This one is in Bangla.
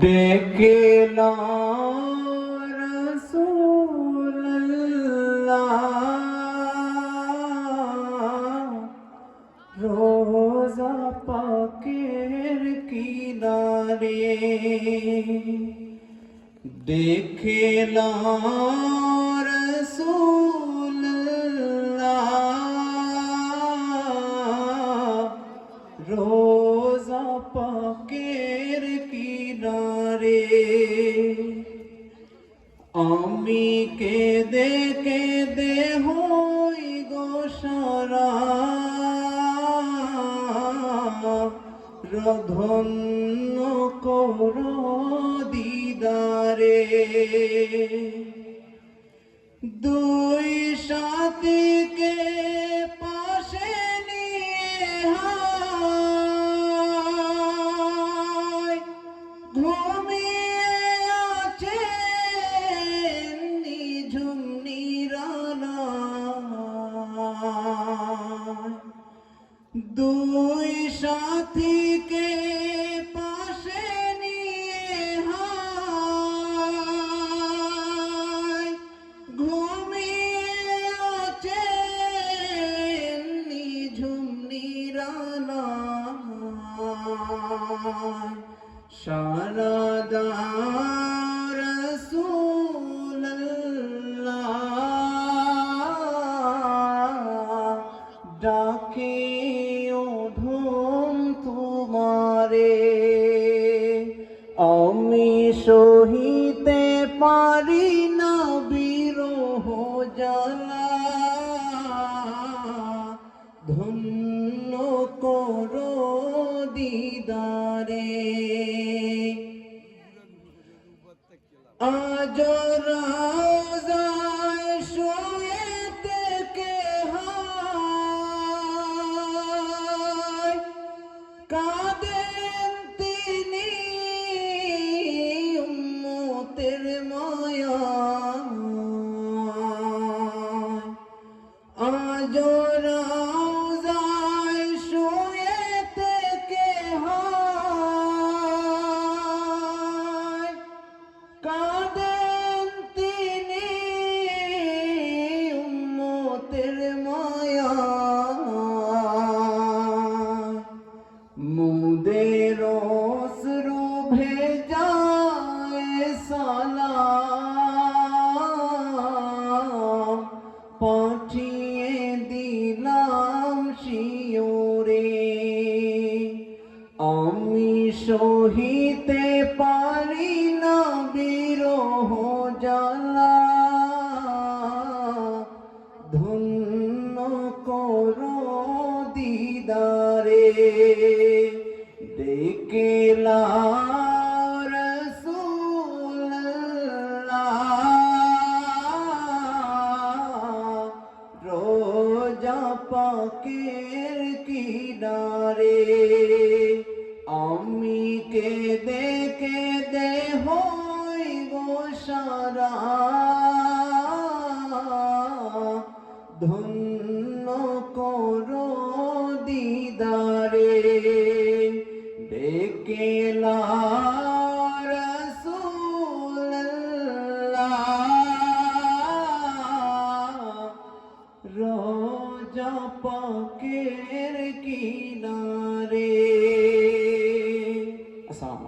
ডেকে রসুল্লাহ রোজা পাকের কিনারে দেখে রসুল্লাহ কিনারে আমি কেঁদে কেঁদে হই গোসারা রধন্য কর দিদারে। দুই সাথীকে পাশে নিয়ে হায় দুই সাথীকে পাশে নিয়ে ঘুমিয়ে আছে নিঝুম সারাদার রসুল্লাহ ডাকে আমি সহিতে পারি না বিরহ জ্বালা। ধন্য করো দিদারে। আজ মুদের অশ্রু ভেজায় সালাম। দিলাম শিওরে। আমি সহিতে পারি না বিরহ জ্বালা। ধন্য করো দিদারে। ডেকেলা রোজা পাকের কিনারে। আমি কে দেখে দে হই গো সারা। ধন্য করো जा पाकेर किनारे असलाम